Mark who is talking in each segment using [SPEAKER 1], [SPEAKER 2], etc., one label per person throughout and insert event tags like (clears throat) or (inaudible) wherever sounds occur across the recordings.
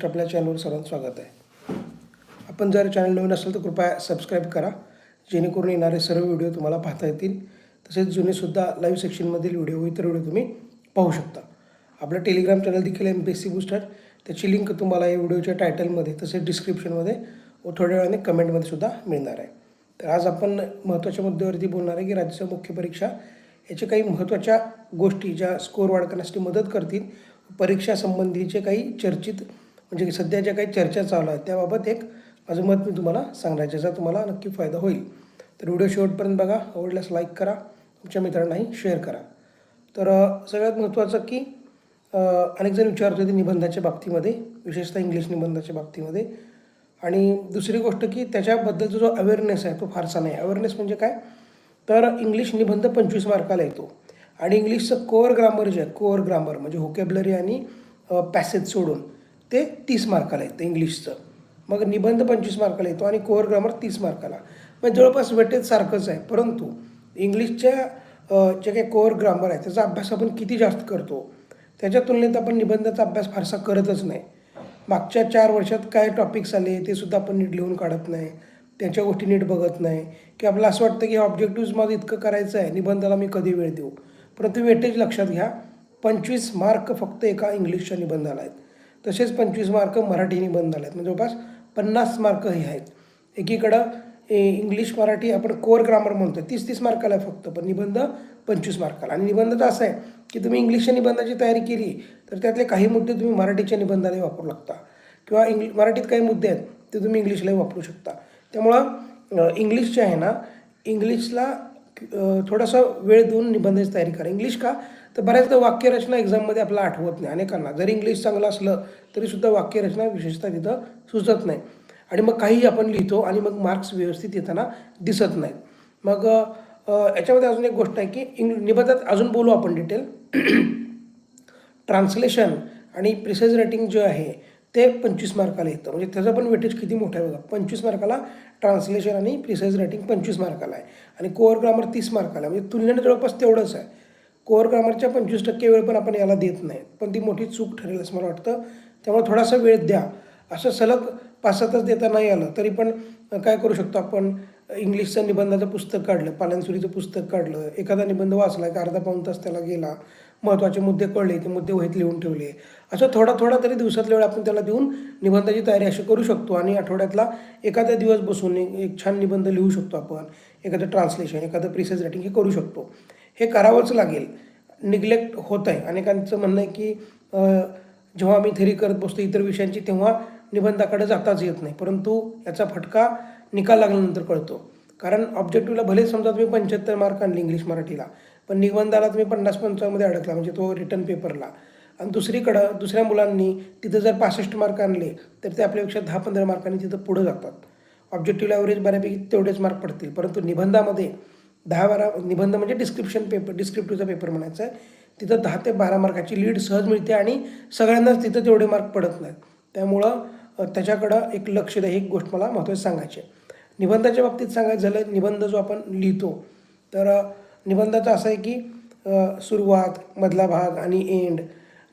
[SPEAKER 1] गोष्ट आपल्या चॅनलवर सर्वांचं स्वागत आहे. आपण जर चॅनल नवीन असेल तर कृपया सबस्क्राईब करा. जेणेकरून येणारे सर्व व्हिडिओ तुम्हाला पाहता येतील. तसेच जुनेसुद्धा लाईव्ह सेक्शनमधील व्हिडिओ इतर व्हिडिओ तुम्ही पाहू शकता. आपलं टेलिग्राम चॅनल देखील M P S C booster त्याची लिंक तुम्हाला या व्हिडिओच्या टायटलमध्ये तसेच डिस्क्रिप्शनमध्ये व थोड्या वेळाने कमेंटमध्ये सुद्धा मिळणार आहे. तर आज आपण महत्त्वाच्या मुद्द्यावरती बोलणार आहे की राज्य मुख्य परीक्षा याच्या काही महत्त्वाच्या गोष्टी ज्या स्कोअर वाढ करण्यासाठी मदत करतील परीक्षासंबंधीचे काही चर्चित म्हणजे सध्या ज्या काही चर्चा चालू आहेत त्याबाबत एक माझं मत मी तुम्हाला सांगणार ज्याचा तुम्हाला नक्की फायदा होईल. तर व्हिडिओ शेवटपर्यंत बघा आवडल्यास लाईक करा तुमच्या मित्रांनाही शेअर करा. तर सगळ्यात महत्त्वाचं की अनेक जण विचारत होते निबंधाच्या बाबतीमध्ये विशेषतः इंग्लिश निबंधाच्या बाबतीमध्ये. आणि दुसरी गोष्ट की त्याच्याबद्दलचा जो अवेअरनेस आहे तो फारसा नाही. अवेअरनेस म्हणजे काय? तर इंग्लिश निबंध पंचवीस मार्काला येतो. आणि इंग्लिशचं कोअर ग्रामर जे आहे कोअर ग्रामर म्हणजे होकॅबलरी आणि पॅसेज सोडून ते तीस मार्काला येतं इंग्लिशचं. मग निबंध पंचवीस मार्काला येतो आणि कोअर ग्रामर तीस मार्काला. मग जवळपास वेटेज सारखंच आहे. परंतु इंग्लिशच्या जे काही कोअर ग्रामर आहे त्याचा अभ्यास आपण किती जास्त करतो? त्याच्या तुलनेत आपण निबंधाचा अभ्यास फारसा करतच नाही. मागच्या चार वर्षात काय टॉपिक्स आले ते सुद्धा आपण नीट लिहून काढत नाही. त्यांच्या गोष्टी नीट बघत नाही. की आपल्याला असं वाटतं की ऑब्जेक्टिव्ज माझं इतकं करायचं आहे निबंधाला मी कधी वेळ देऊ? परंतु वेटेज लक्षात घ्या. पंचवीस मार्क फक्त एका इंग्लिशच्या निबंधाला आहेत. तसेच पंचवीस मार्क मराठी निबंधाला आहेत म्हणजे जवळपास पन्नास मार्क हे आहेत. एकीकडं इंग्लिश मराठी आपण कोर ग्रामर म्हणतो तीस तीस मार्काला फक्त पण निबंध पंचवीस मार्काला. आणि निबंध तर असं आहे की तुम्ही इंग्लिशच्या निबंधाची तयारी केली तर त्यातले काही मुद्दे तुम्ही मराठीच्या निबंधालाही वापरू लागता किंवा इंग्लि मराठीत काही मुद्दे आहेत ते तुम्ही इंग्लिशलाही वापरू शकता. त्यामुळं इंग्लिश जे आहे ना इंग्लिशला थोडासा वेळ देऊन निबंधाची तयारी करा. इंग्लिश का? तर बऱ्याचदा वाक्यरचना एक्झाममध्ये आपला आठवत नाही. अनेकांना. जरी इंग्लिश चांगलं असलं तरीसुद्धा वाक्यरचना विशेषतः तिथं सुचत नाही. आणि मग काही आपण लिहितो आणि मग मार्क्स व्यवस्थित येताना दिसत नाहीत. मग याच्यामध्ये अजून एक गोष्ट आहे की इंग निबंधात अजून बोलू आपण डिटेल ट्रान्सलेशन (clears throat) आणि प्रिसेज रायटिंग जे आहे ते पंचवीस मार्काला येतं. म्हणजे त्याचं पण वेटेज किती मोठं आहे बघा. पंचवीस मार्काला ट्रान्सलेशन आणि प्रिसाइज रायटिंग पंचवीस मार्काला आहे. आणि कोअर ग्रामर तीस मार्काला आहे. म्हणजे तुलनेने जवळपास तेवढंच आहे. कोअर ग्रामरच्या पंचवीस टक्के वेळ पण आपण याला देत नाही. पण ती मोठी चूक ठरेल असं मला वाटतं. त्यामुळे थोडासा वेळ द्या. असं सलग पाच सात तास देता नाही आलं तरी पण काय करू शकतो आपण? इंग्लिशचं निबंधाचं पुस्तक काढलं पालनसुरीचं पुस्तक काढलं एखादा निबंध वाचला की अर्धा पाऊण तास त्याला गेला महत्त्वाचे मुद्दे कळले ते मुद्दे वहीत लिहून ठेवले असं थोडा थोडा तरी दिवसातल्या वेळ आपण त्याला देऊन निबंधाची तयारी अशी करू शकतो आणि आठवड्यातला एखादा दिवस बसून एक छान निबंध लिहू शकतो आपण एखादं ट्रान्सलेशन एखादं प्रिसेस रायटिंग हे करू शकतो. हे करावंच लागेल. निग्लेक्ट होत आहे अनेकांचं म्हणणं आहे की जेव्हा आम्ही थेरी करत बसतो इतर विषयांची तेव्हा निबंधाकडे जाताच येत नाही. परंतु याचा फटका निकाल लागल्यानंतर कळतो. कारण ऑब्जेक्टिव्हला भले समजा तुम्ही पंच्याहत्तर मार्क आणले इंग्लिश मराठीला पण निबंधाला तुम्ही पन्नास पंचावन्नमध्ये अडकला म्हणजे तो रिटर्न पेपरला आणि दुसरीकडं दुसऱ्या मुलांनी तिथं जर पासष्ट मार्क आणले तर ते आपल्यापेक्षा दहा पंधरा मार्कांनी तिथं पुढं जातात. ऑब्जेक्टिव्हला ॲव्हरेज बऱ्यापैकी तेवढेच मार्क पडतील. परंतु निबंधामध्ये दहा बारा निबंध म्हणजे डिस्क्रिप्शन पेपर डिस्क्रिप्टिव्हचा पेपर म्हणायचा आहे. तिथं दहा ते बारा मार्काची लीड सहज मिळते आणि सगळ्यांनाच तिथं तेवढे मार्क पडत नाहीत. त्यामुळं त्याच्याकडं एक लक्ष द्या. ही एक गोष्ट मला महत्त्वाची सांगायची आहे. निबंधाच्या बाबतीत सांगायचं झालं निबंध जो आपण लिहितो तर निबंधाचं असं आहे की सुरुवात मधला भाग आणि एंड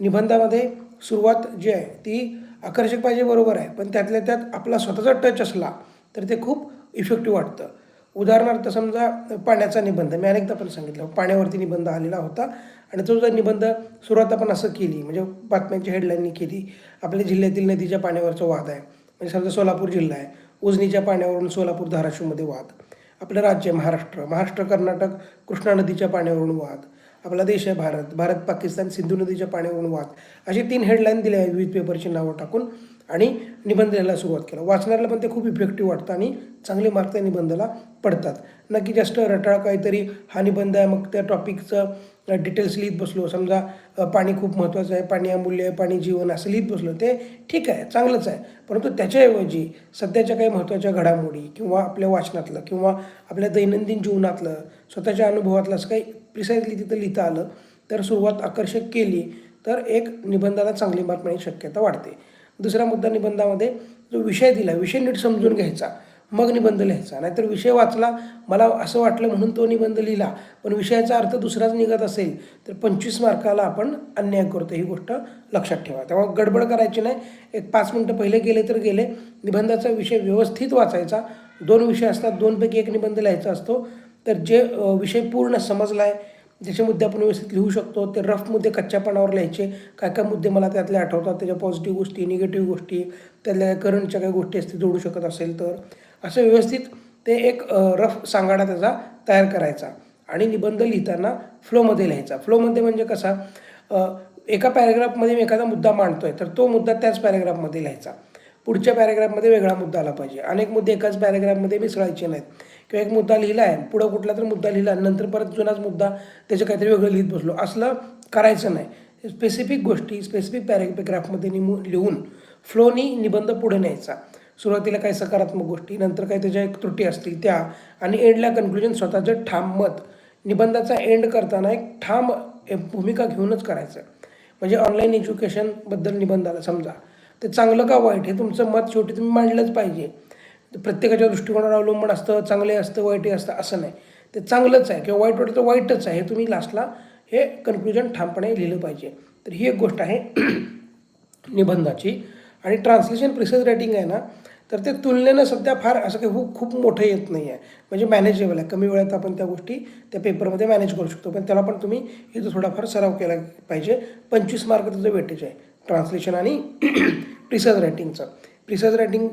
[SPEAKER 1] निबंधामध्ये सुरुवात जी आहे ती आकर्षक पाहिजे बरोबर आहे पण त्यातल्या त्यात आपला स्वतःचा टच असला तर ते खूप इफेक्टिव्ह वाटतं. उदाहरणार्थ समजा पाण्याचा निबंध मी अनेकदा पण सांगितलं पाण्यावरती निबंध आलेला होता. आणि तो जर निबंध सुरुवात आपण असं केली म्हणजे बातम्यांच्या हेडलाईननी केली आपल्या जिल्ह्यातील नदीच्या पाण्यावरचा वाद आहे. म्हणजे समजा सोलापूर जिल्हा आहे उजनीच्या पाण्यावरून सोलापूर धाराशिवमध्ये वाद. आपलं राज्य महाराष्ट्र महाराष्ट्र कर्नाटक कृष्णा नदीच्या पाण्यावरून वाद. आपला देश आहे भारत भारत पाकिस्तान सिंधू नदीच्या पाण्यावरून वाद. अशी तीन हेडलाईन दिल्या आहेत विविध पेपरची नावं टाकून. आणि निबंध लिहायला सुरुवात केलं. वाचणाऱ्याला पण ते खूप इफेक्टिव्ह वाटतं आणि चांगले मार्क त्या निबंधाला पडतात. नक्की जास्त रटाळ काहीतरी हा निबंध आहे मग त्या टॉपिकचं डिटेल्स लिहित बसलो. समजा पाणी खूप महत्त्वाचं आहे पाणी अमूल्य आहे पाणी जीवन असं लिहित बसलो. ते ठीक आहे चांगलंच आहे. परंतु त्याच्याऐवजी सध्याच्या काही महत्त्वाच्या घडामोडी किंवा आपल्या वाचनातलं किंवा आपल्या दैनंदिन जीवनातलं स्वतःच्या अनुभवातलं असं काही प्रिसाईजली तिथं लिहिता आलं तर सुरुवात आकर्षक केली तर एक निबंधाला चांगली मार्क मिळण्याची शक्यता वाढते. दुसरा मुद्दा निबंधामध्ये जो विषय दिला विषय नीट समजून घ्यायचा मग निबंध लिहायचा. नाहीतर विषय वाचला मला असं वाटलं म्हणून तो निबंध लिहिला पण विषयाचा अर्थ दुसराच निघत असेल तर पंचवीस मार्काला आपण अन्याय करतो ही गोष्ट लक्षात ठेवा. तेव्हा गडबड करायची नाही. एक पाच मिनटं पहिले गेले तर गेले. निबंधाचा विषय व्यवस्थित वाचायचा. दोन विषय असतात दोनपैकी एक निबंध लिहायचा असतो. तर जे विषय पूर्ण समजला आहे ज्याचे मुद्दे आपण व्यवस्थित लिहू शकतो ते रफ मुद्दे कच्च्यापणावर लिहायचे. काय काय मुद्दे मला त्यातले आठवतात त्याच्या पॉझिटिव्ह गोष्टी निगेटिव्ह गोष्टी त्यातल्या करंटच्या काही गोष्टी असतील जोडू शकत असेल तर. असं व्यवस्थित ते एक रफ सांगाडा त्याचा तयार करायचा आणि निबंध लिहिताना फ्लोमध्ये लिहायचा. फ्लोमध्ये म्हणजे कसा एका पॅरेग्राफमध्ये मी एखादा मुद्दा मांडतोय तर तो मुद्दा त्याच पॅरेग्राफमध्ये लिहायचा. पुढच्या पॅरेग्राफमध्ये वेगळा मुद्दा आला पाहिजे. अनेक मुद्दे एकाच पॅरेग्राफमध्ये मिसळायचे नाहीत. किंवा एक मुद्दा लिहिला आहे पुढं कुठला तर मुद्दा लिहिला नंतर परत जुनाच मुद्दा त्याचं काहीतरी वेगळं लिहित बसलो. असलं करायचं नाही. स्पेसिफिक गोष्टी स्पेसिफिक पॅरेग्राफमध्ये निमू लिहून फ्लोनी निबंध पुढे न्यायचा. सुरुवातीला काही सकारात्मक गोष्टी नंतर काही त्याच्या एक त्रुटी असतील त्या आणि एंडला कन्क्लुजन स्वतःचं ठाम मत. निबंधाचा एंड करताना एक ठाम भूमिका घेऊनच करायचं. म्हणजे ऑनलाईन एज्युकेशनबद्दल निबंध आला समजा. ते चांगलं का वाईट हे तुमचं मत शेवटी तुम्ही मांडलंच पाहिजे. प्रत्येकाच्या दृष्टिकोनावर अवलंबून असतं चांगले असतं वाईटही असतं असं नाही. ते चांगलंच आहे किंवा वाईट वाटतं तर वाईटच आहे हे तुम्ही लास्टला हे कन्क्लुजन ठामपणे लिहिलं पाहिजे. तर ही एक गोष्ट आहे (clears throat) निबंधाची. आणि ट्रान्सलेशन प्रिसेस रायटिंग आहे ना तर ते तुलनेनं सध्या फार असं काही खूप खूप मोठं येत नाही आहे. म्हणजे मॅनेजेबल आहे. कमी वेळात आपण त्या गोष्टी त्या पेपरमध्ये मॅनेज करू शकतो. पण त्याला पण तुम्ही इथं थोडाफार सराव केला पाहिजे. पंचवीस मार्क तुझं वेटेज आहे. ट्रान्सलेशन आणि (clears throat) प्रिसेस रायटिंगचं प्रिसेस रायटिंग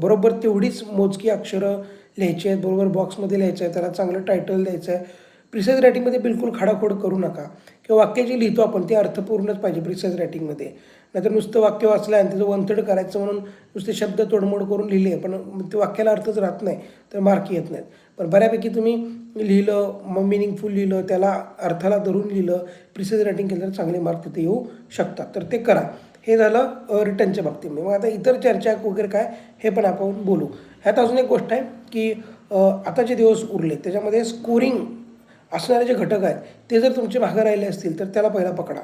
[SPEAKER 1] बरोबर तेवढीच मोजकी अक्षरं लिहायची आहेत बरोबर बॉक्समध्ये लिहायचं आहे त्याला चांगलं टायटल द्यायचं आहे. प्रिसेस रायटिंगमध्ये बिलकुल खाडाखोड करू नका. किंवा वाक्य जे लिहितो आपण ते अर्थपूर्णच पाहिजे प्रिसेस रायटिंगमध्ये. नाहीतर नुसतं वाक्य वाचलं आणि त्याचं वंथड करायचं म्हणून नुसते शब्द तोडमोड करून लिहिले पण ते वाक्याला अर्थच राहत नाही तर मार्क येत नाहीत. पण बऱ्यापैकी तुम्ही लिहिलं मग मिनिंगफुल लिहिलं त्याला अर्थाला धरून लिहिलं प्रिसेस रायटिंग केलं तर चांगले मार्क तिथे येऊ शकतात. तर ते करा. हे झालं रिटर्नच्या बाबतीमध्ये मग आता इतर चर्चा वगैरे काय हे पण आपण बोलू. ह्यात अजून एक गोष्ट आहे की आता जे दिवस उरले त्याच्यामध्ये स्कोरिंग असणारे जे घटक आहेत ते जर तुमचे भाग राहिले असतील तर त्याला पहिला पकडा.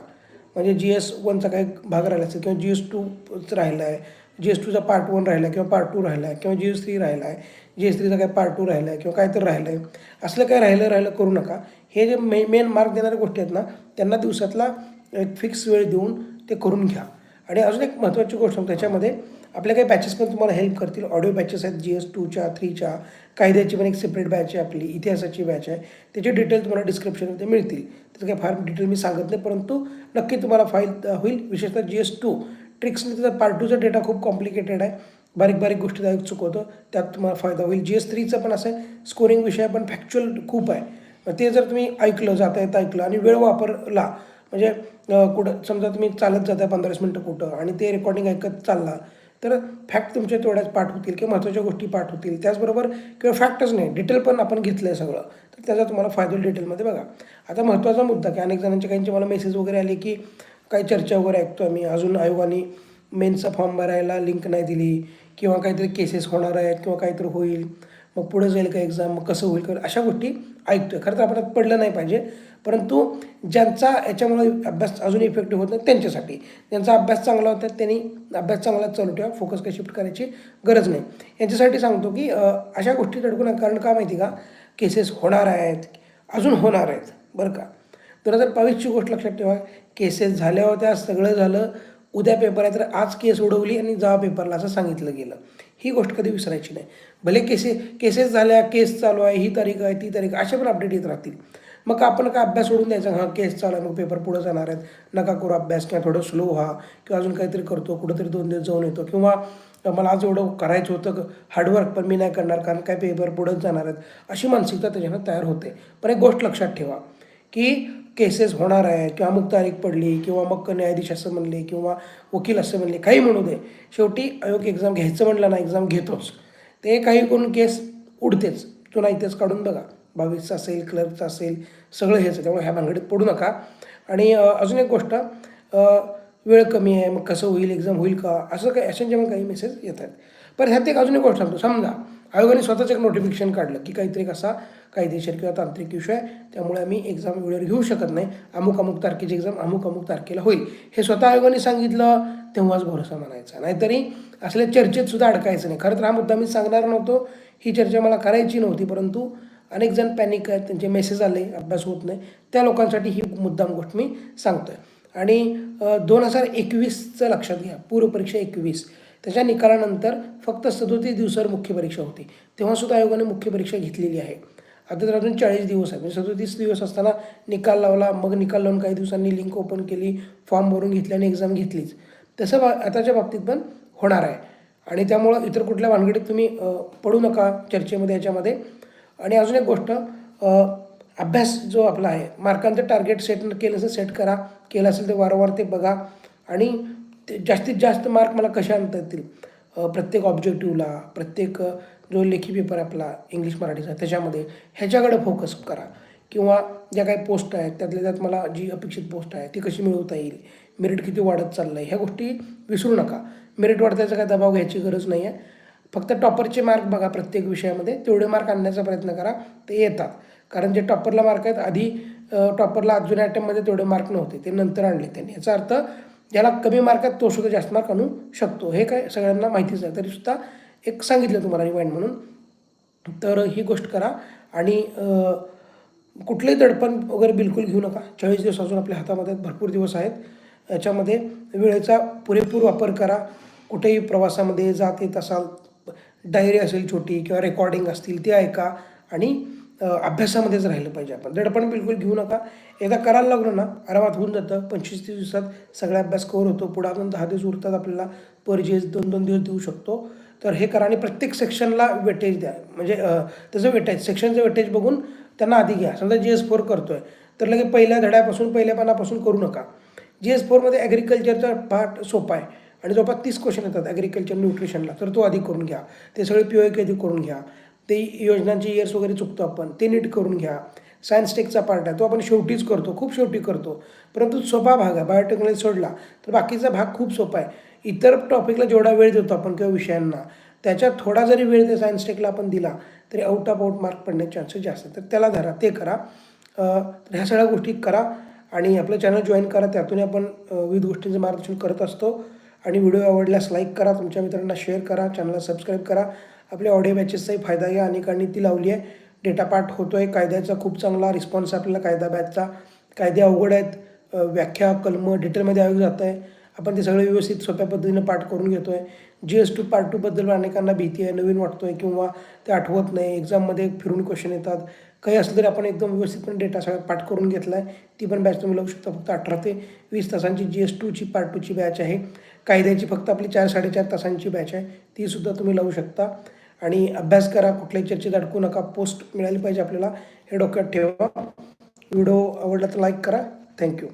[SPEAKER 1] म्हणजे जी एस वनचा काही भाग राहिला असेल किंवा जी एस टूच राहिला आहे जी एस टूचा पार्ट वन राहिला आहे किंवा पार्ट टू राहिला आहे किंवा जी एस थ्री राहिला आहे जी एस थ्रीचा काय पार्ट टू राहिला आहे किंवा काय तर राहिलं आहे असलं काय राहिलं राहिलं करू नका. हे जे मे मेन मार्क देणाऱ्या गोष्टी आहेत ना त्यांना दिवसातला एक फिक्स वेळ देऊन ते करून घ्या. आणि अजून एक महत्त्वाची गोष्ट त्याच्यामध्ये आपल्या काही बॅचेस पण तुम्हाला हेल्प करतील. ऑडिओ बॅचेस आहेत जी एस टूच्या थ्रीच्या कायद्याची पण एक सेपरेट बॅच आहे आपली इतिहासाची बॅच आहे. त्याचे डिटेल तुम्हाला डिस्क्रिप्शनमध्ये मिळतील. त्याचं काही फार डिटेल मी सांगत नाही परंतु नक्की तुम्हाला फाईल होईल. विशेषतः जी एस टू ट्रिक्सने त्याचा पार्ट टूचा डेटा खूप कॉम्प्लिकेटेड आहे. बारीक बारीक गोष्टी दायक चुकवतो त्यात तुम्हाला फायदा होईल. जी एस थ्रीचं पण असं आहे स्कोरिंग विषय पण फॅक्च्युअल खूप आहे. मग ते जर तुम्ही ऐकलं जाता येतं ऐकलं आणि वेळ वापरला म्हणजे कुठं समजा तुम्ही चालत जाता पंधरा वीस मिनटं कुठं आणि ते रेकॉर्डिंग ऐकत चालला तर फॅक्ट तुमच्या तेवढ्याच पाठ होतील किंवा महत्त्वाच्या गोष्टी पाठ होतील. त्याचबरोबर किंवा फॅक्टच नाही डिटेल पण आपण घेतलं आहे सगळं तर त्याचा तुम्हाला फायदा होईल डिटेलमध्ये बघा. आता महत्त्वाचा मुद्दा की अनेक जणांचे काहींचे मला मेसेज वगैरे आले की काही चर्चा वगैरे ऐकतो आम्ही. अजून आयोगाने मेनचा फॉर्म भरायला लिंक नाही दिली किंवा काहीतरी केसेस होणार आहेत किंवा काहीतरी होईल मग पुढं जाईल का एक्झाम मग कसं होईल का अशा गोष्टी ऐकतोय. खरं तर आपण पडलं नाही पाहिजे. परंतु ज्यांचा याच्यामुळे अभ्यास अजून इफेक्टिव्ह होत नाही त्यांच्यासाठी. ज्यांचा अभ्यास चांगला होता त्यांनी अभ्यास चांगला चालू ठेवा. फोकस काही शिफ्ट करायची गरज नाही. यांच्यासाठी सांगतो की अशा गोष्टी अडकू नका. कारण का माहिती का? केसेस होणार आहेत. अजून होणार आहेत. बरं का? दोन हजार बावीसची गोष्ट लक्षात ठेवा. केसेस झाल्या होत्या सगळं झालं. उद्या पेपर आहे. तर आज केस उडवली आणि जा पेपरला असं सांगितलं गेलं. ही गोष्ट कधी विसरायची नाही. भले केसे केसेस झाल्या केस चालू आहे ही तारीख आहे ती तारीख असे पण अपडेट येत राहतील. मग आपण काय अभ्यास सोडून द्यायचा? हां केस चालू आहे मग पेपर पुढे जाणार आहेत. नका करू अभ्यास किंवा थोडं स्लो व्हा. किंवा अजून काहीतरी करतो कुठंतरी दोन दिवस जाऊन येतो. किंवा मला आज एवढं करायचं होतं हार्डवर्क पण मी नाही करणार कारण काय पेपर पुढंच जाणार आहेत. अशी मानसिकता त्याच्यानं तयार होते. पण एक गोष्ट लक्षात ठेवा की केसेस होणार आहे किंवा अमुक तारीख पडली किंवा मग न्यायाधीश असं म्हणले किंवा वकील असं म्हणले काही म्हणू दे. शेवटी आयोग एक्झाम घ्यायचं म्हणलं ना एक्झाम घेतोच. ते काही करून केस उडतेच. तुला इथेच काढून बघा. बावीसचं असेल क्लर्कचं असेल सगळं हेच त्यामुळे ह्या भानगडीत पडू नका. आणि अजून एक गोष्ट वेळ कमी आहे मग कसं होईल एक्झाम होईल का? असं काही अशांचे पण काही मेसेज येत आहेत. पण ह्यात एक अजून एक गोष्ट सांगतो. समजा आयोगाने स्वतःच एक नोटिफिकेशन काढलं की काहीतरी कसा कायदेशीर किंवा तांत्रिक इश्यू आहे. त्यामुळे आम्ही एक्झाम वेळेवर घेऊ शकत नाही. अमुक अमुक तारखेची एक्झाम अमुक अमुक तारखेला होईल. हे स्वतः आयोगाने सांगितलं तेव्हाच भरोसा म्हणायचा. नाहीतरी असल्या चर्चेत सुद्धा अडकायचं नाही. खरं तर हा मुद्दा मी सांगणार नव्हतो. ही चर्चा मला करायची नव्हती परंतु अनेक जण पॅनिक आहेत. त्यांचे मेसेज आले अभ्यास होत नाही. त्या लोकांसाठी ही मुद्दाम गोष्ट मी सांगतो आहे आणि दोन हजार एकवीसचं लक्षात घ्या. पूर्वपरीक्षा एकवीस. त्याच्या निकालानंतर फक्त सदोतीस दिवसावर मुख्य परीक्षा होती. तेव्हासुद्धा आयोगाने मुख्य परीक्षा घेतलेली आहे. आता तर अजून चाळीस दिवस आहे म्हणजे सदोतीस दिवस असताना निकाल लावला मग निकाल लावून काही दिवसांनी लिंक ओपन केली फॉर्म भरून घेतली आणि एक्झाम घेतलीच. तसं बा आताच्या बाबतीत पण होणार आहे. आणि त्यामुळं इतर कुठल्या भानगडीत तुम्ही पडू नका चर्चेमध्ये याच्यामध्ये. आणि अजून एक गोष्ट अभ्यास जो आपला आहे मार्कांचं टार्गेट सेट केलं असेल सेट करा. केलं असेल तर वारंवार ते बघा. आणि ते जास्तीत जास्त मार्क मला कशा आणता येतील? प्रत्येक ऑब्जेक्टिव्हला प्रत्येक जो लेखी पेपर आपला इंग्लिश मराठीचा त्याच्यामध्ये ह्याच्याकडे फोकस करा. किंवा ज्या काही पोस्ट आहेत त्यातल्या त्यात मला जी अपेक्षित पोस्ट आहे ती कशी मिळवता येईल मेरिट किती वाढत चाललं आहे ह्या गोष्टी विसरू नका. मेरिट वाढतायचा काय दबाव घ्यायची गरज नाही आहे फक्त टॉपरचे मार्क बघा प्रत्येक विषयामध्ये तेवढे मार्क आणण्याचा प्रयत्न करा ते येतात. कारण जे टॉपरला मार्क आहेत आधी टॉपरला जुन्या अटेम्पमध्ये तेवढे मार्क नव्हते ते नंतर आणले त्यांनी. याचा अर्थ ज्याला कमी मार्क आहेत तो सुद्धा जास्त मार्क आणू शकतो. हे काय सगळ्यांना माहितीच आहे. तरीसुद्धा एक सांगितलं तुम्हाला रिवाइंड म्हणून. तर ही गोष्ट करा आणि कुठलंही दडपण वगैरे बिलकुल घेऊ नका. चाळीस दिवस अजून आपल्या हातामध्ये भरपूर दिवस आहेत. याच्यामध्ये वेळेचा पुरेपूर वापर करा. कुठेही प्रवासामध्ये जात येत असाल डायरी असेल छोटी किंवा रेकॉर्डिंग असतील ते ऐका आणि अभ्यासामध्येच राहिलं पाहिजे आपण. दडपण बिलकुल घेऊ नका. एकदा करायला लागलो ना आरामात होऊन जातं. पंचवीस तीस दिवसात सगळा अभ्यास कवर होतो. पुढे अजून दहा दिवस उरतात आपल्याला. पर जेस दोन दोन दिवस देऊ शकतो. तर हे करा आणि प्रत्येक सेक्शनला वेटेज द्या. म्हणजे त्याचं वेटेज सेक्शनचं वेटेज बघून त्यांना आधी घ्या. समजा जी एस फोर करतो आहे तर लगे पहिल्या धड्यापासून पहिल्या पानापासून करू नका. जी एस फोरमध्ये ॲग्रिकल्चरचा पार्ट सोपा आहे. आणि जवळपास तीस क्वेश्चन येतात ॲग्रिकल्चर न्यूट्रिशनला तर तो आधी करून घ्या. ते सगळे पी ओ आधी करून घ्या. ते योजनांचे इयर्स वगैरे चुकतो आपण ते नीट करून घ्या. सायन्स टेकचा पार्ट आहे. तो आपण शेवटीच करतो खूप शेवटी करतो. परंतु सोपा भाग आहे. बायोटेक्नॉलॉजी सोडला तर बाकीचा भाग खूप सोपा आहे. इतर टॉपिकला जेवढा वेळ देतो आपण किंवा विषयांना त्याच्यात थोडा जरी वेळ त्या सायन्स टेकला आपण दिला तरी आउट ऑफ आउट मार्क पडण्याचे चान्सेस जास्त तर त्याला धरा ते करा. तर ह्या सगळ्या गोष्टी करा आणि आपलं चॅनल जॉईन करा. त्यातून आपण विविध गोष्टींचं मार्गदर्शन करत असतो. आणि व्हिडिओ आवडल्यास लाईक करा तुमच्या मित्रांना शेअर करा चॅनलला सबस्क्राईब करा. आपल्या ऑडिओ बॅचेसचाही फायदा घ्या. अनेकांनी ती लावली आहे. डेटा पाठ होतो आहे कायद्याचा खूप चांगला रिस्पॉन्स आपल्याला कायदा बॅचचा कायदे अवघड आहेत. व्याख्या कलम डिटेलमध्ये आयोग जात आहे. आपण ते सगळं व्यवस्थित सोप्या पद्धतीनं पाठ करून घेतो आहे जी एस टू पार्ट टूबद्दल अनेकांना भीती आहे नवीन वाटतो आहे किंवा ते आठवत नाही एक्झाममध्ये फिरून क्वेश्चन येतात. काही असलं तरी आपण एकदम व्यवस्थितपणे डेटा सगळा पाठ करून घेतला आहे ती पण बॅच तुम्ही लावू शकता फक्त अठरा ते वीस तासांची जी एस टूची पार्ट टूची बॅच आहे. कायद्याची फक्त आपली चार साडेचार तासांची बॅच आहे. तीसुद्धा तुम्ही लावू शकता. आणि अभ्यास करा कुठल्याही चर्चेत अडकू नका. पोस्ट मिळाली पाहिजे आपल्याला हे डोक्यात ठेवा. व्हिडिओ आवडला तर लाईक करा. थँक्यू